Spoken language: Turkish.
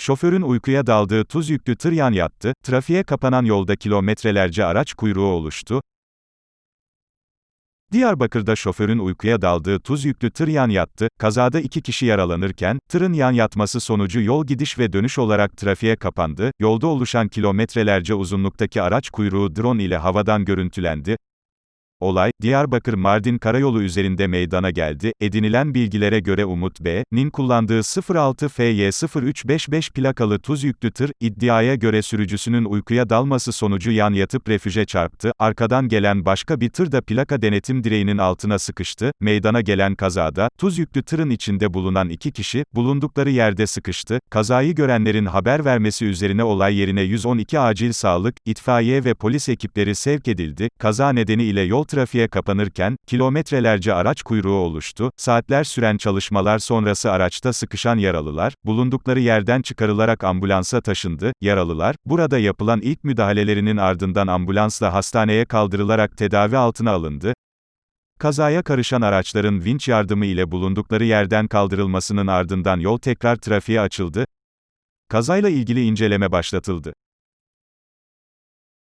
Şoförün uykuya daldığı tuz yüklü tır yan yattı, trafiğe kapanan yolda kilometrelerce araç kuyruğu oluştu. Diyarbakır'da şoförün uykuya daldığı tuz yüklü tır yan yattı, kazada iki kişi yaralanırken, tırın yan yatması sonucu yol gidiş ve dönüş olarak trafiğe kapandı, yolda oluşan kilometrelerce uzunluktaki araç kuyruğu drone ile havadan görüntülendi. Olay, Diyarbakır-Mardin karayolu üzerinde meydana geldi. Edinilen bilgilere göre Umut B.'nin kullandığı 06 FY 0355 plakalı tuz yüklü tır, iddiaya göre sürücüsünün uykuya dalması sonucu yan yatıp refüje çarptı. Arkadan gelen başka bir tır da plaka denetim direğinin altına sıkıştı. Meydana gelen kazada, tuz yüklü tırın içinde bulunan iki kişi, bulundukları yerde sıkıştı. Kazayı görenlerin haber vermesi üzerine olay yerine 112 acil sağlık, itfaiye ve polis ekipleri sevk edildi. Kaza nedeniyle yol trafiğe kapanırken, kilometrelerce araç kuyruğu oluştu. Saatler süren çalışmalar sonrası araçta sıkışan yaralılar, bulundukları yerden çıkarılarak ambulansa taşındı. Yaralılar, burada yapılan ilk müdahalelerinin ardından ambulansla hastaneye kaldırılarak tedavi altına alındı. Kazaya karışan araçların vinç yardımı ile bulundukları yerden kaldırılmasının ardından yol tekrar trafiğe açıldı. Kazayla ilgili inceleme başlatıldı.